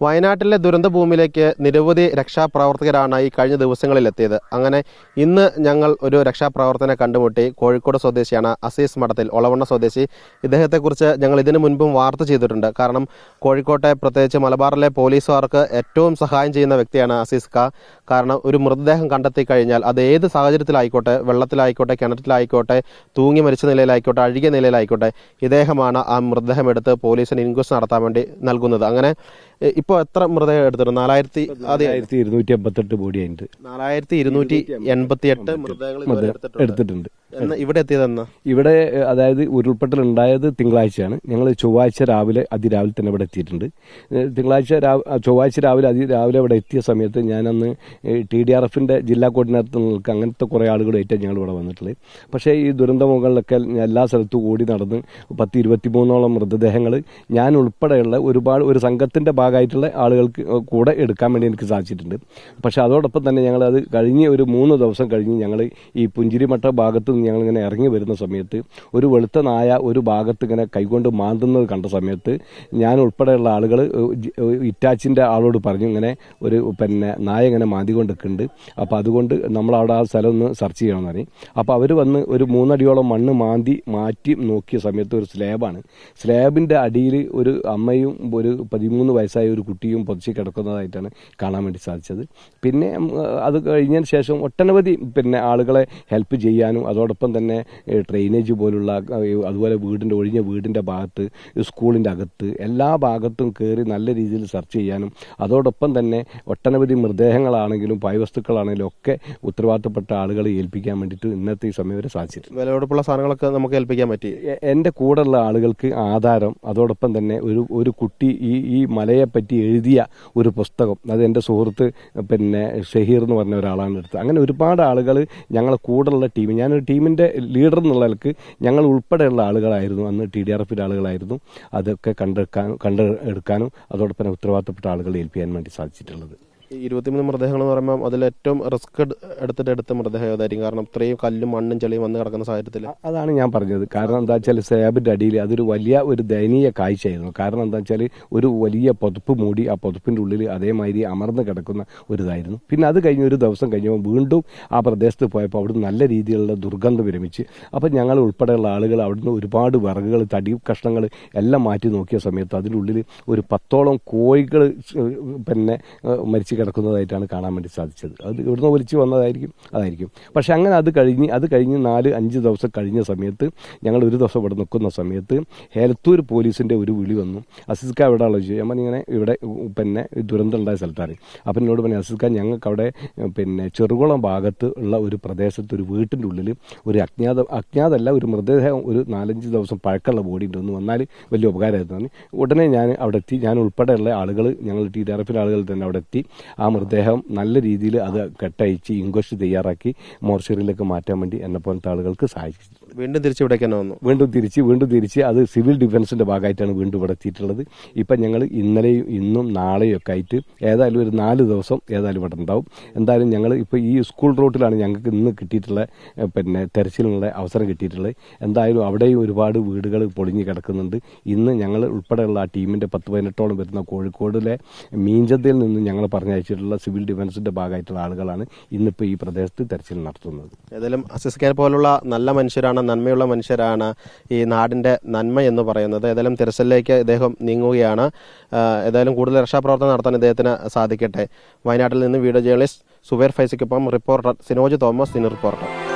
വയനാട്ടിലെ ദുരന്ത ഭൂമിയിലേക്ക് നിരവധി രക്ഷാപ്രവർത്തകരാണ് ഈ കഴിഞ്ഞ ദിവസങ്ങളിൽ എത്തിയത് അങ്ങനെ ഇന്ന് ഞങ്ങൾ ഒരു രക്ഷാപ്രവർത്തനെ കണ്ടുമുട്ടി. കോഴിക്കോട് സ്വദേശിയാണ് അസീസ് മഠത്തിൽ ഒളവണ്ണ സ്വദേശി. ഇദ്ദേഹത്തെക്കുറിച്ച് ഞങ്ങൾ ഇതിനു മുൻപും വാർത്ത ചെയ്തിട്ടുണ്ട്. കാരണം കോഴിക്കോട്ടെ പ്രത്യേകിച്ച് മലബാറിലെ പോലീസുകാർക്ക് ഏറ്റവും സഹായം ചെയ്യുന്ന വ്യക്തിയാണ് അസീസ് ക. കാരണം ഒരു മൃതദേഹം കണ്ടെത്തി കഴിഞ്ഞാൽ അത് ഏത് സാഹചര്യത്തിലായിക്കോട്ടെ വെള്ളത്തിലായിക്കോട്ടെ കിണറ്റിലായിക്കോട്ടെ തൂങ്ങി മരിച്ച നിലയിലായിക്കോട്ടെ അഴുകിയ നിലയിലായിക്കോട്ടെ ഇദ്ദേഹമാണ് ആ മൃതദേഹം എടുത്ത് പോലീസിന് ഇൻക്വസ്റ്റ് നടത്താൻ വേണ്ടി നൽകുന്നത്. അങ്ങനെ ഇപ്പോൾ എത്ര മൃതദേഹം എടുത്തിട്ടുണ്ട് നാലായിരത്തി ആയിരത്തി ഇരുന്നൂറ്റി എൺപത്തെട്ട് ബോഡി ആയിട്ട് നാലായിരത്തി ഇരുന്നൂറ്റി എൺപത്തി എട്ട് മൃതദേഹങ്ങൾ എടുത്തിട്ടുണ്ട്. ഇവിടെ എത്തിയതെന്നാ ഇവിടെ അതായത് ഉരുൾപൊട്ടൽ ഉണ്ടായത് തിങ്കളാഴ്ചയാണ്. ഞങ്ങൾ ചൊവ്വാഴ്ച രാവിലെ അതിരാവിലെ തന്നെ ഇവിടെ എത്തിയിട്ടുണ്ട്. തിങ്കളാഴ്ച ചൊവ്വാഴ്ച രാവിലെ അതിരാവിലെ ഇവിടെ എത്തിയ സമയത്ത് ഞാനന്ന് ടി ഡി ആർ എഫിന്റെ ജില്ലാ കോർഡിനേറ്റർ നിൽക്കുക അങ്ങനത്തെ കുറേ ആളുകളായിട്ട് ഞങ്ങൾ ഇവിടെ വന്നിട്ടുള്ളത്. പക്ഷേ ഈ ദുരന്ത മുകളിലൊക്കെ എല്ലാ സ്ഥലത്തും കൂടി നടന്ന് പത്ത് ഇരുപത്തിമൂന്നോളം മൃതദേഹങ്ങൾ ഞാൻ ഉൾപ്പെടെയുള്ള ഒരുപാട് ഒരു സംഘത്തിന്റെ ഭാഗമായിട്ടുള്ള ആളുകൾക്ക് കൂടെ എടുക്കാൻ വേണ്ടി എനിക്ക് സാധിച്ചിട്ടുണ്ട്. പക്ഷെ അതോടൊപ്പം തന്നെ ഞങ്ങൾ അത് കഴിഞ്ഞ് ഒരു മൂന്ന് ദിവസം കഴിഞ്ഞ് ഞങ്ങൾ ഈ പുഞ്ചിരിമട്ട ഭാഗത്ത് നിന്ന് ഞങ്ങൾ ഇങ്ങനെ ഇറങ്ങി വരുന്ന സമയത്ത് ഒരു വെളുത്ത നായ ഒരു ഭാഗത്ത് ഇങ്ങനെ കൈകൊണ്ട് മാന്തുന്നത് കണ്ട സമയത്ത് ഞാൻ ഉൾപ്പെടെയുള്ള ആളുകൾ ഇറ്റാച്ചിന്റെ ആളോട് പറഞ്ഞു ഇങ്ങനെ ഒരു പിന്നെ നായ ഇങ്ങനെ മാന്തികൊണ്ട് നിൽക്കുന്നുണ്ട് അപ്പോൾ അതുകൊണ്ട് നമ്മളവിടെ ആ സ്ഥലം ഒന്ന് സെർച്ച് ചെയ്യണമെന്ന് പറയും അപ്പോൾ അവർ വന്ന് ഒരു മൂന്നടിയോളം മണ്ണ് മാന്തി മാറ്റി നോക്കിയ സമയത്ത് ഒരു സ്ലാബാണ്. സ്ലാബിന്റെ അടിയിൽ ഒരു അമ്മയും ഒരു പതിമൂന്ന് വയസ്സായ ഒരു കുട്ടിയും പൊതിച്ച് കിടക്കുന്നതായിട്ടാണ് കാണാൻ വേണ്ടി സാധിച്ചത്. പിന്നെ അത് കഴിഞ്ഞതിന് ശേഷം ഒട്ടനവധി പിന്നെ ആളുകളെ ഹെൽപ്പ് ചെയ്യാനും അതോടൊപ്പം തന്നെ ഡ്രെയിനേജ് പോലുള്ള അതുപോലെ വീടിന്റെ ഒഴിഞ്ഞ വീടിന്റെ ഭാഗത്ത് സ്കൂളിന്റെ അകത്ത് എല്ലാ ഭാഗത്തും കയറി നല്ല രീതിയിൽ സെർച്ച് ചെയ്യാനും അതോടൊപ്പം തന്നെ ഒട്ടനവധി മൃതദേഹങ്ങളാണെങ്കിലും പായ്വസ്തുക്കളാണെങ്കിലും ഒക്കെ ഉത്തരവാദിത്തപ്പെട്ട ആളുകളെ ഏൽപ്പിക്കാൻ വേണ്ടിയിട്ട് ഇന്നത്തെ ഈ സമയം വരെ സാധിച്ചിട്ടുണ്ട്. വിലപിടിപ്പുള്ള സാധനങ്ങളൊക്കെ നമുക്ക് ഏൽപ്പിക്കാൻ പറ്റി. എന്റെ കൂടെയുള്ള ആളുകൾക്ക് ആധാരം അതോടൊപ്പം തന്നെ ഒരു ഒരു കുട്ടി ഈ ഈ മലയെപ്പറ്റി എഴുതിയ ഒരു പുസ്തകം അത് എന്റെ സുഹൃത്ത് പിന്നെ ഷഹീർ എന്ന് പറഞ്ഞ ഒരാളാണ് എടുത്തത്. അങ്ങനെ ഒരുപാട് ആളുകൾ ഞങ്ങളുടെ കൂടെയുള്ള ടീം ഞാനൊരു ടീമിന്റെ ലീഡർ എന്നുള്ള നിലയ്ക്ക് ഞങ്ങൾ ഉൾപ്പെടെയുള്ള ആളുകളായിരുന്നു. അന്ന് ടി ഡി ആർ എഫിന്റെ ആളുകളായിരുന്നു. അതൊക്കെ കണ്ടെടുക്കാനും കണ്ടെടുക്കാനും അതോടൊപ്പം ഉത്തരവാദിത്തപ്പെട്ട ആളുകളെ ഏൽപ്പിക്കാൻ വേണ്ടി സാധിച്ചിട്ടുള്ളത്. ഇരുപത്തിമൂന്ന് മൃതദേഹങ്ങൾ എന്ന് പറയുമ്പോൾ അതിൽ ഏറ്റവും റിസ്ക് എടുത്തിട്ട് എടുത്ത മൃതദേഹം ഏതായിരിക്കും? കാരണം ഇത്രയും കല്ലും മണ്ണും ചെളിയും വന്ന് കിടക്കുന്ന സാഹചര്യത്തിൽ. അതാണ് ഞാൻ പറഞ്ഞത്. കാരണം എന്താ വെച്ചാൽ സ്ലാബിന്റെ അടിയിൽ അതൊരു വലിയ ഒരു ദയനീയ കാഴ്ചയായിരുന്നു. കാരണം എന്താ വെച്ചാൽ ഒരു വലിയ പുതപ്പ് മൂടി ആ പുതപ്പിന്റെ ഉള്ളിൽ അതേമാതിരി അമർന്ന് കിടക്കുന്ന ഒരു ഇതായിരുന്നു പിന്നെ അത് കഴിഞ്ഞ് ഒരു ദിവസം കഴിഞ്ഞപ്പോൾ വീണ്ടും ആ പ്രദേശത്ത് പോയപ്പോൾ അവിടെ നല്ല രീതിയിലുള്ള ദുർഗന്ധം വിരമിച്ച്. അപ്പം ഞങ്ങൾ ഉൾപ്പെടെയുള്ള ആളുകൾ അവിടുന്ന് ഒരുപാട് വിറകുകൾ തടി കഷ്ണങ്ങൾ എല്ലാം മാറ്റി നോക്കിയ സമയത്ത് അതിനുള്ളിൽ ഒരു പത്തോളം കോഴികൾ പിന്നെ മരിച്ച് കിടക്കുന്നതായിട്ടാണ് കാണാൻ വേണ്ടി സാധിച്ചത്. അത് ഇവിടുന്ന് ഒലിച്ച് വന്നതായിരിക്കും അതായിരിക്കും. പക്ഷേ അങ്ങനെ അത് കഴിഞ്ഞ് അത് കഴിഞ്ഞ് നാല് അഞ്ച് ദിവസം കഴിഞ്ഞ സമയത്ത് ഞങ്ങൾ ഒരു ദിവസം ഇവിടെ നിൽക്കുന്ന സമയത്ത് ഹേലത്തൂർ പോലീസിന്റെ ഒരു വിളി വന്നു. അസിസ്ക ഉള്ളത് ചോദിച്ചു. ഞാൻ ഇങ്ങനെ ഇവിടെ പിന്നെ ദുരന്തം ഉണ്ടായ സ്ഥലത്താണ്. അപ്പം എന്നോട് പറഞ്ഞു അസിസ്ക ഞങ്ങൾക്ക് അവിടെ പിന്നെ ചെറുകുളം ഭാഗത്ത് ഉള്ള ഒരു പ്രദേശത്ത് ഒരു വീട്ടിന്റെ ഉള്ളിൽ ഒരു അജ്ഞാത അജ്ഞാതല്ല ഒരു മൃതദേഹം ഒരു നാലഞ്ച് ദിവസം പഴക്കമുള്ള ബോഡി ഉണ്ട് ഒന്ന് വന്നാൽ വലിയ ഉപകാരമായിരുന്നു. ഉടനെ ഞാൻ അവിടെ എത്തി. ഞാൻ ഉൾപ്പെടെയുള്ള ആളുകൾ ഞങ്ങൾ ടി ഡി ആർ ആളുകൾ തന്നെ അവിടെ എത്തി. ആ മൃതദേഹം നല്ല രീതിയിൽ അത് കെട്ടയച്ച് ഇൻക്വസ്റ്റ് തയ്യാറാക്കി മോർച്ചറിയിലേക്ക് മാറ്റാൻ വേണ്ടി എന്നെ പോലത്തെ ആളുകൾക്ക് സഹായിച്ചു വീണ്ടും തിരിച്ച് തന്നെ വന്നു. വീണ്ടും തിരിച്ച് വീണ്ടും തിരിച്ച്. അത് സിവിൽ ഡിഫൻസിന്റെ ഭാഗമായിട്ടാണ് വീണ്ടും ഇവിടെ എത്തിയിട്ടുള്ളത്. ഇപ്പം ഞങ്ങൾ ഇന്നലെയും ഇന്നും നാളെയും ഒക്കെ ആയിട്ട് ഏതായാലും ഒരു നാല് ദിവസം ഏതായാലും ഇവിടെ ഉണ്ടാവും. എന്തായാലും ഞങ്ങൾ ഇപ്പോൾ ഈ സ്കൂൾ റൂട്ടിലാണ് ഞങ്ങൾക്ക് ഇന്ന് കിട്ടിയിട്ടുള്ള പിന്നെ തെരച്ചിലിനുള്ള അവസരം കിട്ടിയിട്ടുള്ളത്. എന്തായാലും അവിടെയും ഒരുപാട് വീടുകൾ പൊളിഞ്ഞ് കിടക്കുന്നുണ്ട്. ഇന്ന് ഞങ്ങൾ ഉൾപ്പെടെയുള്ള ആ ടീമിന്റെ പത്ത് പതിനെട്ടോളം വരുന്ന കോഴിക്കോടിലെ മീഞ്ചന്തയിൽ നിന്ന് ഞങ്ങൾ പറഞ്ഞയച്ചിട്ടുള്ള സിവിൽ ഡിഫൻസിന്റെ ഭാഗമായിട്ടുള്ള ആളുകളാണ് ഇന്നിപ്പോൾ ഈ പ്രദേശത്ത് തെരച്ചിൽ നടത്തുന്നത്. ഏതായാലും അസിസ്കാൻ പോലുള്ള നല്ല മനുഷ്യരാണ് നന്മയുള്ള മനുഷ്യരാണ് ഈ നാടിന്റെ നന്മ എന്ന് പറയുന്നത്. ഏതായാലും തിരച്ചിലേക്ക് ഇദ്ദേഹം നീങ്ങുകയാണ്. ഏതായാലും കൂടുതൽ രക്ഷാപ്രവർത്തനം നടത്താൻ ഇദ്ദേഹത്തിന് സാധിക്കട്ടെ. വയനാട്ടിൽ നിന്ന് വീഡിയോ ജേർണലിസ്റ്റ് സുബേർ ഫൈസിക്കൊപ്പം റിപ്പോർട്ടർ സിനോജ് തോമസ് സിനി റിപ്പോർട്ടർ